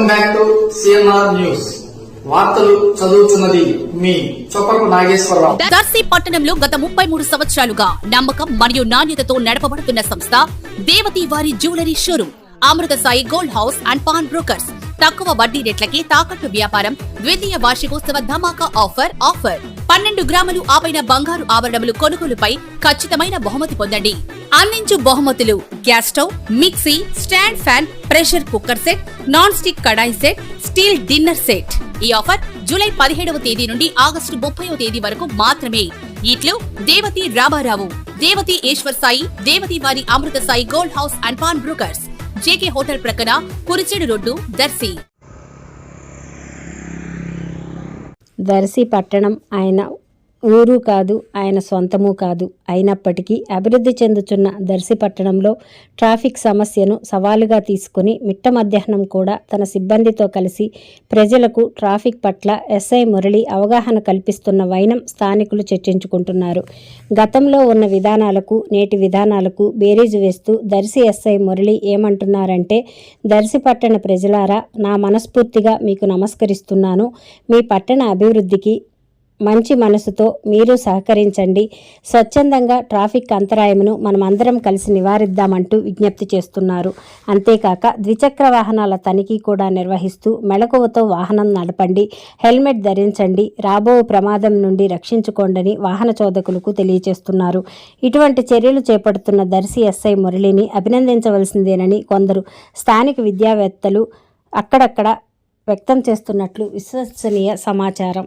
Welcome back to CNR news వార్తలు చదువుతున్నది మీ చొప్పకు నాగేశ్వరరావు. దర్శి పట్టణంలో గత ముప్పై మూడు సంవత్సరాలుగా నమ్మకం మరియు నాణ్యతతో నడపబడుతున్న సంస్థ దేవతి వారి jewellery showroom Amrutha Sai gold house and pawn brokers. తక్కువ వడ్డీ రేట్లకి తాకట్టు వ్యాపారం ద్వితీయ వార్షికోత్సవ ధమాకా ఆఫర్ ఆఫర్. పన్నెండు గ్రాములు ఆపైన బంగారు ఆభరణములు కొనుగోలుపై ఖచ్చితమైన బహుమతి పొందండి. అందించు బహుమతులు gas stove mixie stand fan pressure cooker set non stick kadai set steel dinner set. ఈ ఆఫర్ జూలై పదిహేడవ తేదీ నుండి ఆగస్టు ముప్పైవ తేదీ వరకు మాత్రమే. ఇట్లు దేవతి రామారావు దేవతి ఈశ్వర్ సాయి దేవతి వారి Amrutha Sai gold house and pawn brokers. JK hotel ప్రక్కన కురిచేడు రోడ్డు దర్శి. దర్శి పట్టణం ఆయన ఊరు కాదు ఆయన సొంతము కాదు. అయినప్పటికీ అభివృద్ధి చెందుతున్న దర్శి పట్టణంలో ట్రాఫిక్ సమస్యను సవాలుగా తీసుకుని మిట్ట మధ్యాహ్నం కూడా తన సిబ్బందితో కలిసి ప్రజలకు ట్రాఫిక్ పట్ల ఎస్ఐ మురళి అవగాహన కల్పిస్తున్న వైనం స్థానికులు చర్చించుకుంటున్నారు. గతంలో ఉన్న విధానాలకు నేటి విధానాలకు బేరీజు వేస్తూ దర్శి ఎస్ఐ మురళి ఏమంటున్నారంటే దర్శి పట్టణ ప్రజలారా నా మనస్ఫూర్తిగా మీకు నమస్కరిస్తున్నాను. మీ పట్టణ అభివృద్ధికి మంచి మనసుతో మీరు సహకరించండి. స్వచ్ఛందంగా ట్రాఫిక్ అంతరాయమును మనమందరం కలిసి నివారిద్దామంటూ విజ్ఞప్తి చేస్తున్నారు. అంతేకాక ద్విచక్ర వాహనాల తనిఖీ కూడా నిర్వహిస్తూ మెళకువతో వాహనం నడపండి. హెల్మెట్ ధరించండి. రాబో ప్రమాదం నుండి రక్షించుకోండని వాహన చోదకులకు తెలియజేస్తున్నారు ఇటువంటి చర్యలు చేపడుతున్న దర్శి ఎస్ఐ మురళిని అభినందించవలసిందేనని కొందరు స్థానిక విద్యావేత్తలు అక్కడక్కడ వ్యక్తం చేస్తున్నట్లు విశ్వసనీయ సమాచారం.